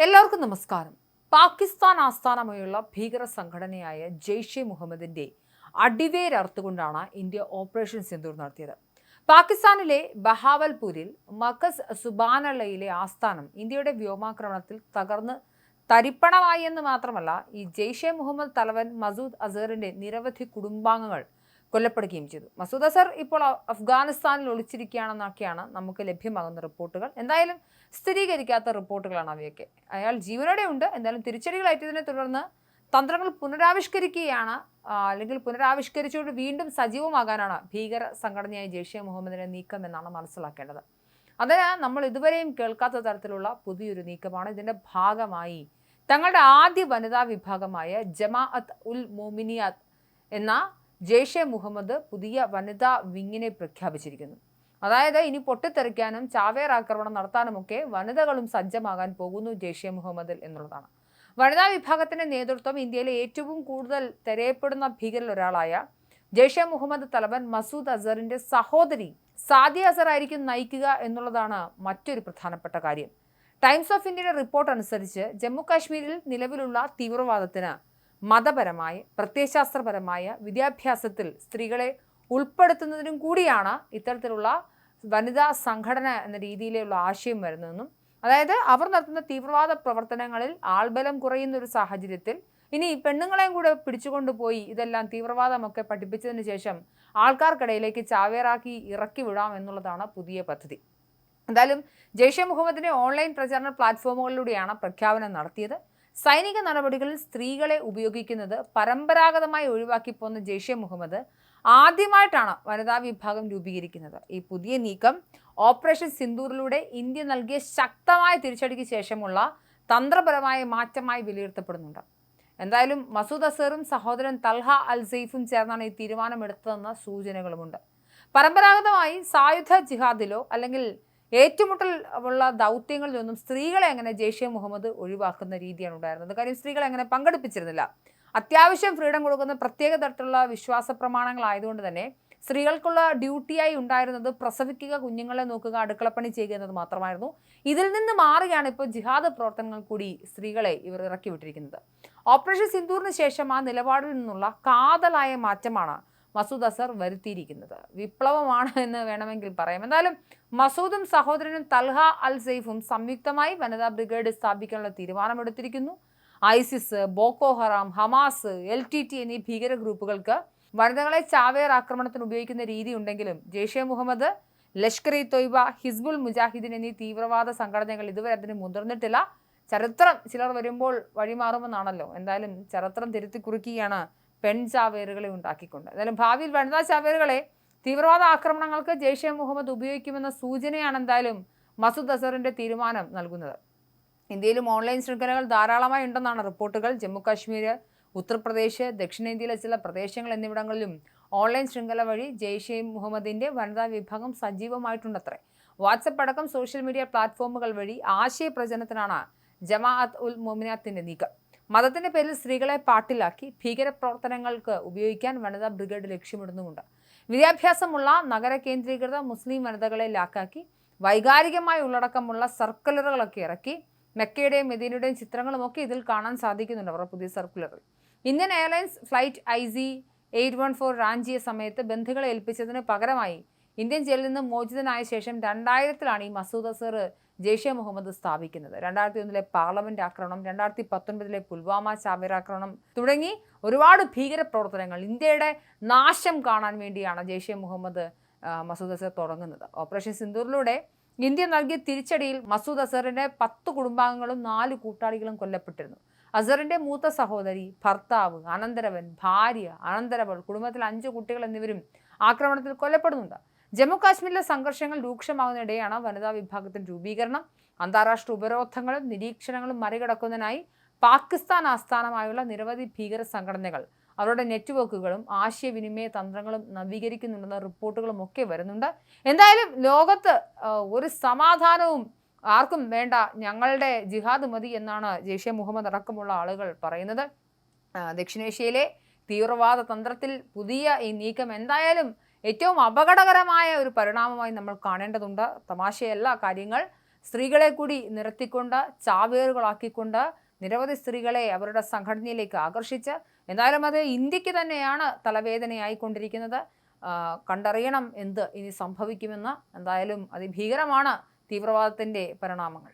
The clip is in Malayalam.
എല്ലാവർക്കും നമസ്കാരം. പാകിസ്ഥാൻ ആസ്ഥാനമായുള്ള ഭീകര സംഘടനയായ ജെയ്ഷെ മുഹമ്മദിന്റെ അടിവേരർത്തുകൊണ്ടാണ് ഇന്ത്യ ഓപ്പറേഷൻ സിന്ദൂർ നടത്തിയത്. പാകിസ്ഥാനിലെ ബഹാവൽപൂരിൽ മക്കസ് സുബാനള്ളയിലെ ആസ്ഥാനം ഇന്ത്യയുടെ വ്യോമാക്രമണത്തിൽ തകർന്ന് തരിപ്പണമായി എന്ന് മാത്രമല്ല ഈ ജെയ്ഷെ മുഹമ്മദ് തലവൻ മസൂദ് അസഹറിന്റെ നിരവധി കുടുംബാംഗങ്ങൾ കൊല്ലപ്പെടുകയും ചെയ്തു. മസൂദ് അസർ ഇപ്പോൾ അഫ്ഗാനിസ്ഥാനിൽ ഒളിച്ചിരിക്കുകയാണെന്നൊക്കെയാണ് നമുക്ക് ലഭ്യമാകുന്ന റിപ്പോർട്ടുകൾ. എന്തായാലും സ്ഥിരീകരിക്കാത്ത റിപ്പോർട്ടുകളാണ് അവയൊക്കെ. അയാൾ ജീവനോടെ ഉണ്ട്. എന്തായാലും തിരിച്ചടികളേറ്റതിനെ തുടർന്ന് തന്ത്രങ്ങൾ പുനരാവിഷ്കരിക്കുകയാണ്. അല്ലെങ്കിൽ പുനരാവിഷ്കരിച്ചുകൊണ്ട് വീണ്ടും സജീവമാകാനാണ് ഭീകര സംഘടനയായ ജെയ്ഷെ മുഹമ്മദിന്റെ നീക്കം എന്നാണ് മനസ്സിലാക്കേണ്ടത്. അതിന് നമ്മൾ ഇതുവരെയും കേൾക്കാത്ത തരത്തിലുള്ള പുതിയൊരു നീക്കമാണ്. ഇതിന്റെ ഭാഗമായി തങ്ങളുടെ ആദ്യ വനിതാ വിഭാഗമായ ജമാഅത്ത് ഉൽ മോമിനിയാത്ത് എന്ന ജെയ്ഷെ മുഹമ്മദ് പുതിയ വനിതാ വിങ്ങിനെ പ്രഖ്യാപിച്ചിരിക്കുന്നു. അതായത് ഇനി പൊട്ടിത്തെറിക്കാനും ചാവേർ ആക്രമണം നടത്താനുമൊക്കെ വനിതകളും സജ്ജമാകാൻ പോകുന്നു ജെയ്ഷെ മുഹമ്മദിൽ എന്നുള്ളതാണ്. വനിതാ വിഭാഗത്തിന്റെ നേതൃത്വം ഇന്ത്യയിലെ ഏറ്റവും കൂടുതൽ തെരയപ്പെടുന്ന ഭീകരിൽ ഒരാളായ ജെയ്ഷെ മുഹമ്മദ് തലവൻ മസൂദ് അസറിന്റെ സഹോദരി സാദി അസർ ആയിരിക്കും നയിക്കുക എന്നുള്ളതാണ് മറ്റൊരു പ്രധാനപ്പെട്ട കാര്യം. ടൈംസ് ഓഫ് ഇന്ത്യയുടെ റിപ്പോർട്ട് അനുസരിച്ച് ജമ്മു കാശ്മീരിൽ നിലവിലുള്ള തീവ്രവാദത്തിന് മതപരമായ പ്രത്യയശാസ്ത്രപരമായ വിദ്യാഭ്യാസത്തിൽ സ്ത്രീകളെ ഉൾപ്പെടുത്തുന്നതിനും കൂടിയാണ് ഇത്തരത്തിലുള്ള വനിതാ സംഘടന എന്ന രീതിയിലുള്ള ആശയം വരുന്നതെന്നും അതായത് അവർ നടത്തുന്ന തീവ്രവാദ പ്രവർത്തനങ്ങളിൽ ആൾബലം കുറയുന്ന ഒരു സാഹചര്യത്തിൽ ഇനി പെണ്ണുങ്ങളെയും കൂടെ പിടിച്ചുകൊണ്ടുപോയി ഇതെല്ലാം തീവ്രവാദമൊക്കെ പഠിപ്പിച്ചതിന് ശേഷം ആൾക്കാർക്കിടയിലേക്ക് ചാവേറാക്കി ഇറക്കി വിടാം എന്നുള്ളതാണ് പുതിയ പദ്ധതി. എന്തായാലും ജെയ്ഷെ മുഹമ്മദിന്റെ ഓൺലൈൻ പ്രചാരണ പ്ലാറ്റ്ഫോമുകളിലൂടെയാണ് പ്രഖ്യാപനം നടത്തിയത്. സൈനിക നടപടികളിൽ സ്ത്രീകളെ ഉപയോഗിക്കുന്നത് പരമ്പരാഗതമായി ഒഴിവാക്കി പോന്ന ജെയ്ഷെ മുഹമ്മദ് ആദ്യമായിട്ടാണ് വനിതാ വിഭാഗം രൂപീകരിക്കുന്നത്. ഈ പുതിയ നീക്കം ഓപ്പറേഷൻ സിന്ദൂറിലൂടെ ഇന്ത്യ നൽകിയ ശക്തമായ തിരിച്ചടിക്ക് ശേഷമുള്ള തന്ത്രപരമായ മാറ്റമായി വിലയിരുത്തപ്പെടുന്നുണ്ട്. എന്തായാലും മസൂദ് അസറും സഹോദരൻ തൽഹ അൽ സെയ്ഫും ചേർന്നാണ് ഈ തീരുമാനമെടുത്തതെന്ന സൂചനകളുമുണ്ട്. പരമ്പരാഗതമായി സായുധ ജിഹാദിലോ അല്ലെങ്കിൽ ഏറ്റുമുട്ടൽ ഉള്ള ദൗത്യങ്ങളിലൊന്നും സ്ത്രീകളെ എങ്ങനെ ജെയ്ഷെ മുഹമ്മദ് ഒഴിവാക്കുന്ന രീതിയാണ് ഉണ്ടായിരുന്നത്? കാര്യം സ്ത്രീകളെ അങ്ങനെ പങ്കെടുപ്പിച്ചിരുന്നില്ല. അത്യാവശ്യം ഫ്രീഡം കൊടുക്കുന്ന പ്രത്യേക തരത്തിലുള്ള വിശ്വാസ പ്രമാണങ്ങളായതുകൊണ്ട് തന്നെ സ്ത്രീകൾക്കുള്ള ഡ്യൂട്ടിയായി ഉണ്ടായിരുന്നത് പ്രസവിക്കുക കുഞ്ഞുങ്ങളെ നോക്കുക അടുക്കളപ്പണി ചെയ്യുക എന്നത് മാത്രമായിരുന്നു. ഇതിൽ നിന്ന് മാറിയാണ് ഇപ്പോൾ ജിഹാദ് പ്രവർത്തനങ്ങൾ കൂടി സ്ത്രീകളെ ഇവർ ഇറക്കി വിട്ടിരിക്കുന്നത് ഓപ്പറേഷൻ സിന്ദൂറിന് ശേഷം ആ നിലപാടിൽ നിന്നുള്ള കാതലായ മാറ്റമാണ് മസൂദ് അസർ വരുത്തിയിരിക്കുന്നത്. വിപ്ലവമാണ് എന്ന് വേണമെങ്കിൽ പറയാം. എന്തായാലും മസൂദും സഹോദരനും തൽഹ അൽ സെയ്ഫും സംയുക്തമായി വനിതാ ബ്രിഗേഡ് സ്ഥാപിക്കാനുള്ള തീരുമാനമെടുത്തിരിക്കുന്നു. ISIS Boko Haram Hamas L T T എന്നീ ഭീകര ഗ്രൂപ്പുകൾക്ക് വനിതകളെ ചാവേർ ആക്രമണത്തിന് ഉപയോഗിക്കുന്ന രീതി ഉണ്ടെങ്കിലും ജെയ്ഷെ മുഹമ്മദ് ലഷ്കർ ഇ തൊയ്ബ ഹിസ്ബുൾ മുജാഹിദ്ദീൻ എന്നീ തീവ്രവാദ സംഘടനകൾ ഇതുവരെ അതിന് മുതിർന്നിട്ടില്ല. ചരിത്രം ചിലർ വരുമ്പോൾ വഴിമാറുമെന്നാണല്ലോ. എന്തായാലും ചരിത്രം തിരുത്തി കുറിക്കുകയാണ് പെൺ ചാവേറുകളെ ഉണ്ടാക്കിക്കൊണ്ട്. എന്തായാലും ഭാവിയിൽ വനിതാ ചാവേറുകളെ തീവ്രവാദ ആക്രമണങ്ങൾക്ക് ജെയ്ഷെ മുഹമ്മദ് ഉപയോഗിക്കുമെന്ന സൂചനയാണ് എന്തായാലും മസൂദ് അസറിന്റെ തീരുമാനം നൽകുന്നത്. ഇന്ത്യയിലും ഓൺലൈൻ ശൃംഖലകൾ ധാരാളമായി ഉണ്ടെന്നാണ് റിപ്പോർട്ടുകൾ. ജമ്മുകാശ്മീർ ഉത്തർപ്രദേശ് ദക്ഷിണേന്ത്യയിലെ ചില പ്രദേശങ്ങൾ എന്നിവിടങ്ങളിലും ഓൺലൈൻ ശൃംഖല വഴി ജെയ്ഷെ മുഹമ്മദിന്റെ വനിതാ വിഭാഗം സജീവമായിട്ടുണ്ടത്രേ. വാട്സപ്പ് അടക്കം സോഷ്യൽ മീഡിയ പ്ലാറ്റ്ഫോമുകൾ വഴി ആശയപ്രചരണത്തിനാണ് ജമാഅത്ത് ഉൽ മൊമിനാത്തിന്റെ നീക്കം. മതത്തിന്റെ പേരിൽ സ്ത്രീകളെ പാട്ടിലാക്കി ഭീകരപ്രവർത്തനങ്ങൾക്ക് ഉപയോഗിക്കാൻ വനിതാ ബ്രിഗേഡ് ലക്ഷ്യമിടുന്നുമുണ്ട്. വിദ്യാഭ്യാസമുള്ള നഗര കേന്ദ്രീകൃത മുസ്ലിം വനിതകളെ ലാക്കാക്കി വൈകാരികമായ ഉള്ളടക്കമുള്ള സർക്കുലറുകളൊക്കെ ഇറക്കി മെക്കയുടെയും മെദീനയുടെയും ചിത്രങ്ങളുമൊക്കെ ഇതിൽ കാണാൻ സാധിക്കുന്നുണ്ട് അവരുടെ പുതിയ സർക്കുലറിൽ. Indian Airlines flight I C eight one four റാഞ്ചിയ സമയത്ത് ബന്ധുക്കളെ ഏൽപ്പിച്ചതിന് പകരമായി ഇന്ത്യൻ ജയിലിൽ നിന്ന് മോചിതനായ ശേഷം രണ്ടായിരത്തിലാണ് ഈ മസൂദ് അസർ ജെയ്ഷെ മുഹമ്മദ് സ്ഥാപിക്കുന്നത്. രണ്ടായിരത്തി ഒന്നിലെ പാർലമെന്റ് ആക്രമണം രണ്ടായിരത്തി പത്തൊൻപതിലെ പുൽവാമ ചാവേർ ആക്രമണം തുടങ്ങി ഒരുപാട് ഭീകര പ്രവർത്തനങ്ങൾ ഇന്ത്യയുടെ നാശം കാണാൻ വേണ്ടിയാണ് ജെയ്ഷെ മുഹമ്മദ് മസൂദ് അസർ തുടങ്ങുന്നത്. ഓപ്പറേഷൻ സിന്ദൂറിലൂടെ ഇന്ത്യ നൽകിയ തിരിച്ചടിയിൽ മസൂദ് അസറിന്റെ പത്ത് കുടുംബാംഗങ്ങളും നാല് കൂട്ടാളികളും കൊല്ലപ്പെട്ടിരുന്നു. അസറിന്റെ മൂത്ത സഹോദരി ഭർത്താവ് അനന്തരവൻ ഭാര്യ അനന്തരവൾ കുടുംബത്തിലെ അഞ്ച് കുട്ടികൾ എന്നിവരും ആക്രമണത്തിൽ കൊല്ലപ്പെടുന്നുണ്ട്. ജമ്മു കാശ്മീരിലെ സംഘർഷങ്ങൾ രൂക്ഷമാകുന്നതിടെയാണ് വനിതാ വിഭാഗത്തിന്റെ രൂപീകരണം. അന്താരാഷ്ട്ര ഉപരോധങ്ങളും നിരീക്ഷണങ്ങളും മറികടക്കുന്നതിനായി പാകിസ്ഥാൻ ആസ്ഥാനമായുള്ള നിരവധി ഭീകര സംഘടനകൾ അവരുടെ നെറ്റ്വർക്കുകളും ആശയവിനിമയ തന്ത്രങ്ങളും നവീകരിക്കുന്നുണ്ടെന്ന റിപ്പോർട്ടുകളും ഒക്കെ വരുന്നുണ്ട്. എന്തായാലും ലോകത്ത് ഒരു സമാധാനവും ആർക്കും വേണ്ട ഞങ്ങളുടെ ജിഹാദ് മതി എന്നാണ് ജെയ്ഷെ മുഹമ്മദ് അടക്കമുള്ള ആളുകൾ പറയുന്നത്. ദക്ഷിണേഷ്യയിലെ തീവ്രവാദ തന്ത്രത്തിൽ പുതിയ ഈ നീക്കം എന്തായാലും ഏറ്റവും അപകടകരമായ ഒരു പരിണാമമായി നമ്മൾ കാണേണ്ടതുണ്ട്. തമാശയല്ല കാര്യങ്ങൾ സ്ത്രീകളെ കൂടി നിരത്തിക്കൊണ്ട് ചാവേറുകളാക്കിക്കൊണ്ട് നിരവധി സ്ത്രീകളെ അവരുടെ സംഘടനയിലേക്ക് ആകർഷിച്ച് എന്തായാലും അത് ഇന്ത്യയ്ക്ക് തന്നെയാണ് തലവേദനയായിക്കൊണ്ടിരിക്കുന്നത്. കണ്ടറിയണം എന്ത് ഇനി സംഭവിക്കുമെന്ന്. എന്തായാലും അതിഭീകരമാണ് തീവ്രവാദത്തിന്റെ പരിണാമങ്ങൾ.